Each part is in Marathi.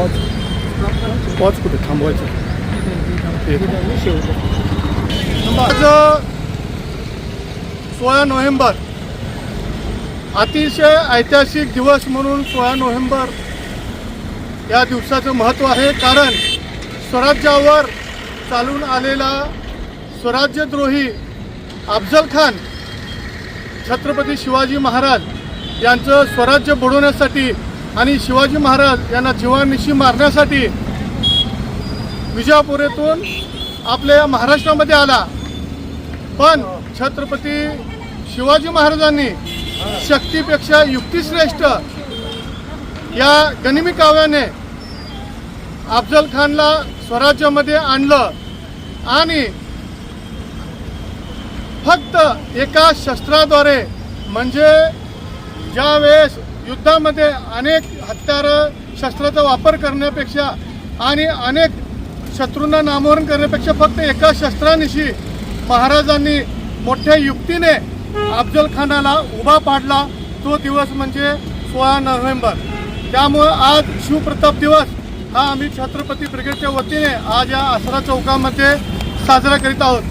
पॉज कुठे थांबवायचं आज सोळा नोव्हेंबर अतिशय ऐतिहासिक दिवस म्हणून सोळा नोव्हेंबर या दिवसाचं महत्त्व आहे कारण स्वराज्यावर चालून आलेला स्वराज्यद्रोही अफजल खान छत्रपती शिवाजी महाराज यांचं स्वराज्य बुडवण्यासाठी आणि शिवाजी महाराज यांना जीवानिशी मारण्यासाठी विजापुरेतून आपल्या महाराष्ट्रामध्ये आला. पण छत्रपती शिवाजी महाराजांनी शक्तीपेक्षा युक्तिश्रेष्ठ या गनिमी काव्याने अफजल खानला स्वराज्यामध्ये आणलं आणि फक्त एका शस्त्राद्वारे म्हणजे ज्या वेळेस युद्धामध्ये अनेक हत्यारं शस्त्राचा वापर करण्यापेक्षा आणि अनेक शत्रूंना नामोहरण करण्यापेक्षा फक्त एका शस्त्रानिशी महाराजांनी मोठ्या युक्तीने अफजल खानाला उभा पाडला. तो दिवस म्हणजे सोळा नोव्हेंबर. त्यामुळं आज शिवप्रताप दिवस हा आम्ही छत्रपती ब्रिगेडच्या वतीने आज या आसरा चौकामध्ये साजरा करीत आहोत.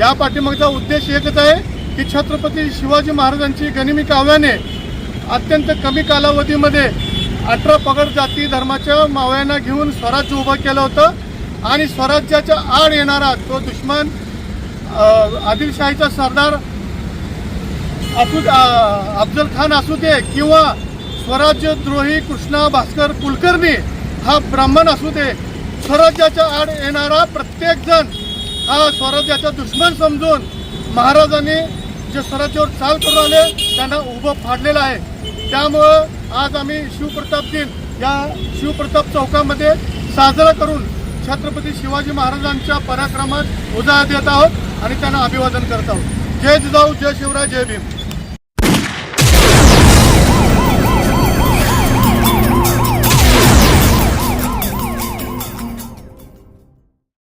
या पाठीमागचा उद्देश एकच आहे की छत्रपती शिवाजी महाराजांची गनिमी काव्याने अत्यंत कमी कालावधीमध्ये अठरा पगड जाती धर्माच्या मावळ्यांना घेऊन स्वराज्य उभं केलं होतं. आणि स्वराज्याच्या आड येणारा तो दुश्मन आदिलशाहीचा सरदार असू अफजल खान असू दे किंवा स्वराज्यद्रोही कृष्णा भास्कर कुलकर्णी हा ब्राह्मण असू दे स्वराज्याच्या आड येणारा प्रत्येकजण हा स्वराज्याचा दुश्मन समजून महाराजांनी जे स्वराज्यावर चाल करून आले त्यांना उभं फाडलेलं आहे. त्यामुळं आज आम्ही शिवप्रताप दिन या शिवप्रताप चौकामध्ये साजरा करून छत्रपती शिवाजी महाराजांच्या पराक्रमात उजाळा देत आहोत आणि त्यांना अभिवादन करत आहोत. जय जिजाऊ जय शिवराय जय भीम.